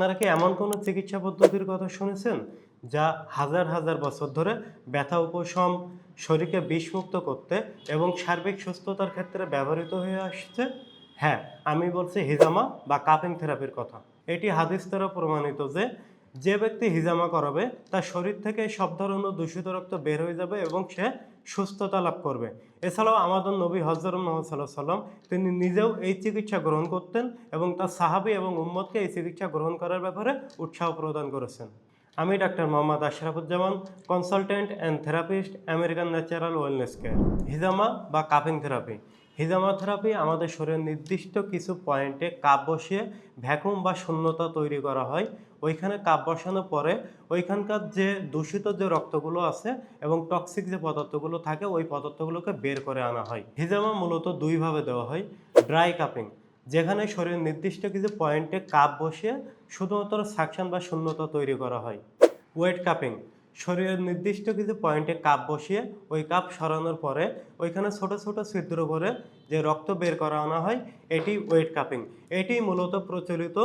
আপনারা কি এমন কোনো চিকিৎসা পদ্ধতির কথা শুনেছেন যা হাজার হাজার বছর ধরে ব্যথা, উপশম, শরীরকে বিষমুক্ত করতে এবং সার্বিক সুস্থতার ক্ষেত্রে ব্যবহৃত হয়ে আসছে? হ্যাঁ আমি বলছি হিজামা বা কাপিং থেরাপির কথা। এটি হাদিস দ্বারা প্রমাণিত যে যে ব্যক্তি হিজামা করাবে, তার শরীর থেকে সব ধরনের দূষিত রক্ত বের হয়ে যাবে এবং সে সুস্থতা লাভ করবে। এছাড়াও আমাদের নবী হজরত মোহাম্মদ সাল্লাহ সাল্লাম তিনি নিজেও এই চিকিৎসা গ্রহণ করতেন এবং তার সাহাবি এবং উম্মদকে এই চিকিৎসা গ্রহণ করার ব্যাপারে উৎসাহ প্রদান করেছেন। আমি doctor Mohammad Ashrafuzzaman, consultant and therapist, American natural wellness care. হিজামা বা কাপিং থেরাপি। হিজামা থেরাপি আমাদের শরীরের নির্দিষ্ট কিছু পয়েন্টে কাপ বসিয়ে ভ্যাকুম বা শূন্যতা তৈরি করা হয়। ওইখানে কাপ বসানোর পরে ওইখানকার যে দূষিত যে রক্তগুলো আছে এবং টক্সিক যে পদার্থগুলো থাকে, ওই পদার্থগুলোকে বের করে আনা হয়। হিজামা মূলত দুইভাবে দেওয়া হয় ড্রাই কাপিং যেখানে শরীরের নির্দিষ্ট কিছু পয়েন্টে কাপ বসিয়ে শুধুমাত্র সাকশন বা শূন্যতা তৈরি করা হয়। ওয়েট কাপিং শরীরের নির্দিষ্ট কিছু পয়েন্টে কাপ বসিয়ে ওই কাপ সরানোর পরে ওইখানে ছোট ছোট ছিদ্র করে যে রক্ত বের করা আনা হয়, এটি ওয়েট কাপিং এটি মূলত প্রচলিত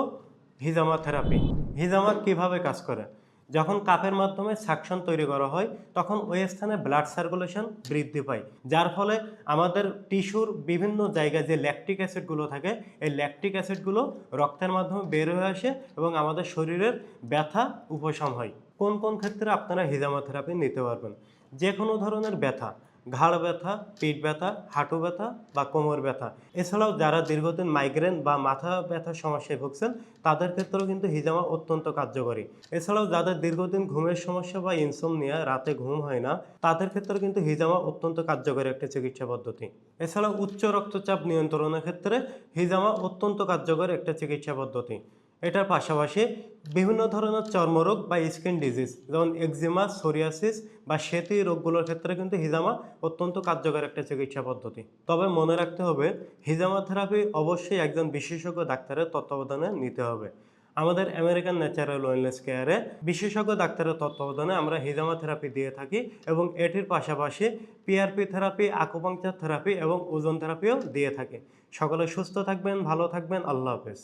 হিজামা থেরাপি। হিজামা কীভাবে কাজ করে? যখন কাপের মাধ্যমে সাকশন তৈরি করা হয়, তখন ওই স্থানে ব্লাড সার্কুলেশন বৃদ্ধি পায়। যার ফলে আমাদের টিস্যুর বিভিন্ন জায়গায় যে ল্যাকটিক অ্যাসিডগুলো থাকে, এই ল্যাকটিক অ্যাসিডগুলো রক্তের মাধ্যমে বের হয়ে আসে এবং আমাদের শরীরের ব্যথা উপশম হয়। কোন কোন ক্ষেত্রে আপনারা হিজামা থেরাপি নিতে পারবেন? যে কোনো ধরনের ব্যথা। ঘাড় ব্যথা, পিঠ ব্যথা, হাঁটু ব্যথা বা কোমর ব্যথা। এছাড়াও যারা দীর্ঘদিন মাইগ্রেন বা মাথা ব্যথার সমস্যায় ভুগছেন, তাদের ক্ষেত্রেও কিন্তু হিজামা অত্যন্ত কার্যকরী। এছাড়াও যাদের দীর্ঘদিন ঘুমের সমস্যা বা ইনসোমনিয়া রাতে ঘুম হয় না, তাদের ক্ষেত্রেও কিন্তু হিজামা অত্যন্ত কার্যকরী একটি চিকিৎসা পদ্ধতি। এছাড়াও উচ্চ রক্তচাপ নিয়ন্ত্রণের ক্ষেত্রে হিজামা অত্যন্ত কার্যকর একটা চিকিৎসা পদ্ধতি। এটার পাশাপাশি বিভিন্ন ধরনের চর্মরোগ বা স্কিন ডিজিজ, যেমন এক্সিমা সোরিয়াসিস বা সেতি রোগগুলোর ক্ষেত্রে কিন্তু হিজামা অত্যন্ত কার্যকর একটা চিকিৎসা পদ্ধতি। তবে মনে রাখতে হবে, হিজামা থেরাপি অবশ্যই একজন বিশেষজ্ঞ ডাক্তারের তত্ত্বাবধানে নিতে হবে। আমাদের আমেরিকান ন্যাচারাল ওয়েলনেস কেয়ারে বিশেষজ্ঞ ডাক্তারের তত্ত্বাবধানে আমরা হিজামা থেরাপি দিয়ে থাকি এবং এটির পাশাপাশি পিআরপি থেরাপি, আকুপাংচার থেরাপি এবং ওজন থেরাপিও দিয়ে থাকি। সকলে সুস্থ থাকবেন, ভালো থাকবেন, আল্লাহ হাফেজ।